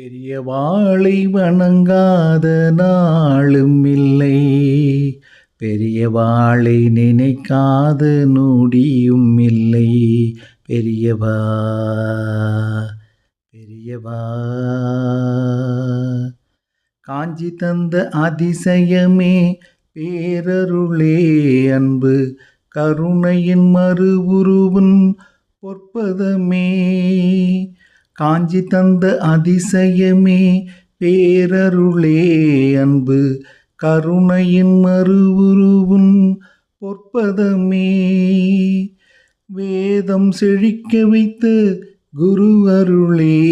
பெரியவாளை வணங்காத நாளும் இல்லை. பெரியவாளை நினைக்காத நொடியும் இல்லை. பெரியவா பெரியவா காஞ்சி தந்த அதிசயமே பேரருளே அன்பு. கருணையின் மறு உருவன் பொற்பதமே. காஞ்சி தந்த அதிசயமே பேரருளே அன்பு. கருணையின் மறுவுருவும் பொற்பதமே. வேதம் செழிக்க வைத்த குரு அருளே.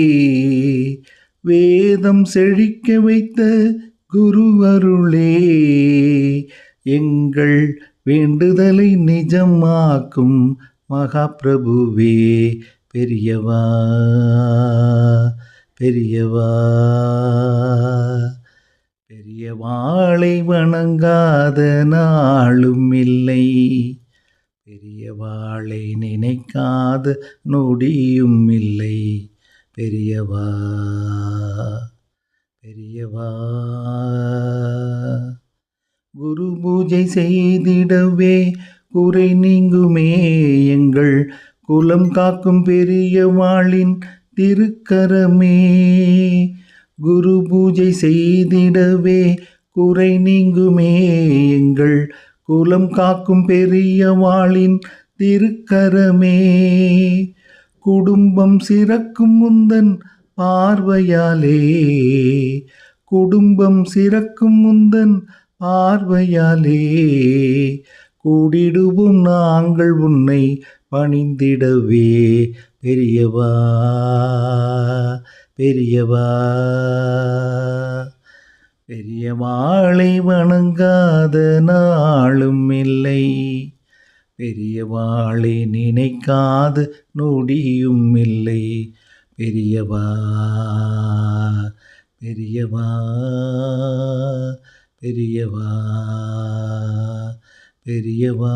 வேதம் செழிக்க வைத்த குரு அருளே. எங்கள் வேண்டுதலை நிஜமாக்கும் மகாபிரபுவே. பெரியவா பெரியவா பெரியவாளை வணங்காத நாளும் இல்லை. பெரியவாளை நினைக்காத நொடியும் இல்லை. பெரியவா பெரியவா குரு பூஜை செய்திடவே குறை நீங்குமே எங்கள் குலம் காக்கும் பெரியவாளின் திருக்கரமே. குரு பூஜை செய்திடவே குறை நீங்குமே. எங்கள் குலம் காக்கும் பெரியவாளின் திருக்கரமே. குடும்பம் சிறக்கும் முந்தன் பார்வையாலே. குடும்பம் சிறக்கும் முந்தன் பார்வையாலே. கூடிடுவோம் நாங்கள் உன்னை பணிந்திடவே. பெரியவா பெரியவா பெரியவாளை வணங்காத நாளும் இல்லை. பெரியவாளை நினைக்காத நொடியும் இல்லை. பெரியவா பெரியவா பெரியவா பெரியவா.